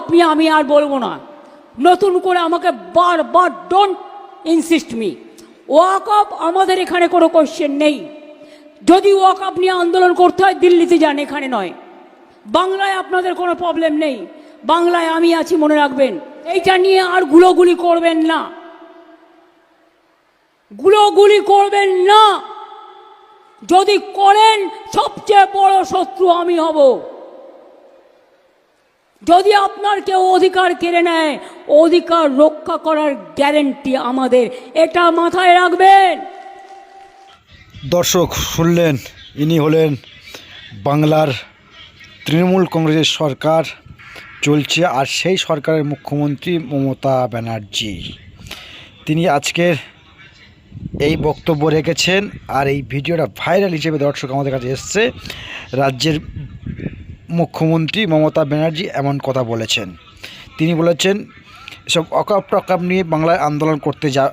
নিয়ে আমি আর বলব না। নতুন করে আমাকে বারবার ডোন্ট ইনসিস্ট মি ওয়াকআপ আমাদের এখানে কোনো কোশ্চেন নেই। যদি ওয়াক আপ নিয়ে আন্দোলন করতে হয়, দিল্লিতে যান, এখানে নয়। বাংলায় আপনাদের কোনো প্রবলেম নেই। বাংলায় আমি আছি, মনে রাখবেন। এইটা নিয়ে আর গুলোগুলি করবেন না। গুলোগুলি করবেন না। যদি করেন, সবচেয়ে বড় শত্রু আমি হব। যদি আপনার কেউ অধিকার কেড়ে নেয়, অধিকার রক্ষা করার গ্যারেন্টি আমাদের। এটা মাথায় রাখবেন। দর্শক, শুনলেন, ইনি হলেন বাংলার তৃণমূল কংগ্রেসের সরকার চলছে, আর সেই সরকারের মুখ্যমন্ত্রী মমতা ব্যানার্জি। তিনি আজকের এই বক্তব্য রেখেছেন, আর এই ভিডিওটা ভাইরাল হিসেবে দর্শক আমাদের কাছে এসছে। রাজ্যের মুখ্যমন্ত্রী মমতা ব্যানার্জি এমন কথা বলেছেন। তিনি বলেছেন, এসব অকাপ টকাপ নিয়ে বাংলায় আন্দোলন করতে যা,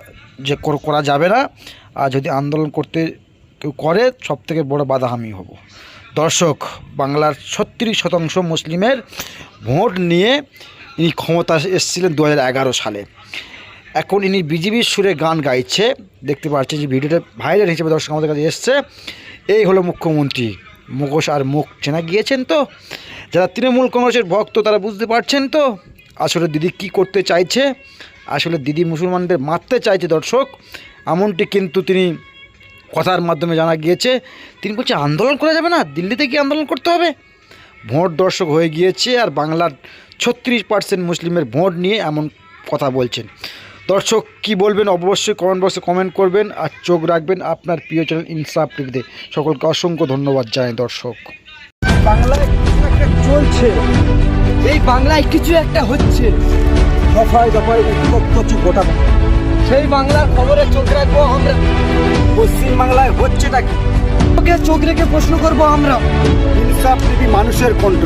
যে করা যাবে না, আর যদি আন্দোলন করতে কেউ করে সব থেকে বড় বাধা আমি হব। দর্শক, বাংলার ছত্রিশ শতাংশ মুসলিমের ভোট নিয়ে ইনি ক্ষমতা এসেছিলেন দু হাজার এগারো সালে। এখন ইনি বিজেপির সুরে গান গাইছে। দেখতে পাচ্ছি যে ভিডিওটা ভাইরাল হিসেবে দর্শক আমাদের কাছে এসছে। এই হলো মুখ্যমন্ত্রী। মুখোশ আর মুখ চেনা গিয়েছেন তো? যারা তৃণমূল কংগ্রেসের ভক্ত, তারা বুঝতে পারছেন তো? আসলে দিদি কি করতে চাইছে? আসলে দিদি মুসলমানদের মারতে চাইছে দর্শক। এমনটি কিন্তু তিনি কথার মাধ্যমে জানা গিয়েছে। তিনি বলছে, আন্দোলন করা যাবে না? দিল্লিতে কি আন্দোলন করতে হবে? ভোট দর্শক হয়ে গিয়েছে আর বাংলার ছত্রিশ পার্সেন্ট মুসলিমের ভোট নিয়ে এমন কথা বলছেন। দর্শক, কি বলবেন? অবশ্যই কমেন্ট বক্সে কমেন্ট করবেন আর চোখ রাখবেন আপনার প্রিয় চ্যানেল ইনসাফ টিভিতে সকলকে অসংখ্য ধন্যবাদ জানাই দর্শক। বাংলায় কিছু একটা চলছে। এই বাংলায় কিছু একটা হচ্ছে। দফায় দফায় উত্তপ্ত গোটা সেই বাংলার খবরে চোখ রাখব আমরা। পশ্চিম বাংলায় হচ্ছেটা কি? চোখ রেখে প্রশ্ন করব আমরা। ইনসাফ টিভি মানুষের কণ্ঠ